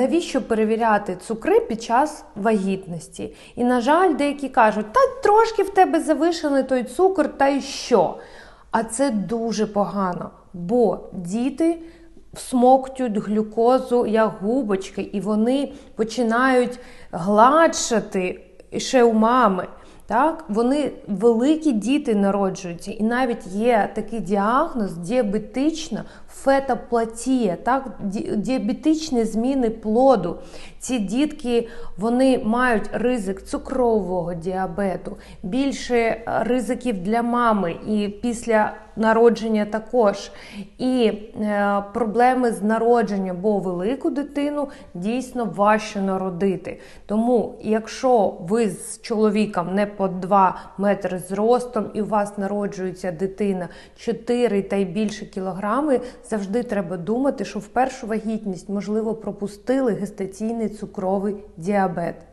Навіщо перевіряти цукри під час вагітності? І, на жаль, деякі кажуть, та трошки в тебе завишений той цукор, та й що? А це дуже погано, бо діти всмоктують глюкозу як губочки, і вони починають гладшати ще у мами. Так, вони великі діти народжуються, і навіть є такий діагноз діабетична фетоплатія, так, діабетичні зміни плоду. Ці дітки вони мають ризик цукрового діабету, більше е, ризиків для мами і після народження також. І е, проблеми з народженням, бо велику дитину дійсно важче народити. Тому, якщо ви з чоловіком не по 2 метри зростом і у вас народжується дитина 4 та й більше кілограми, завжди треба думати, що в першу вагітність можливо пропустили гестаційний цукровий діабет.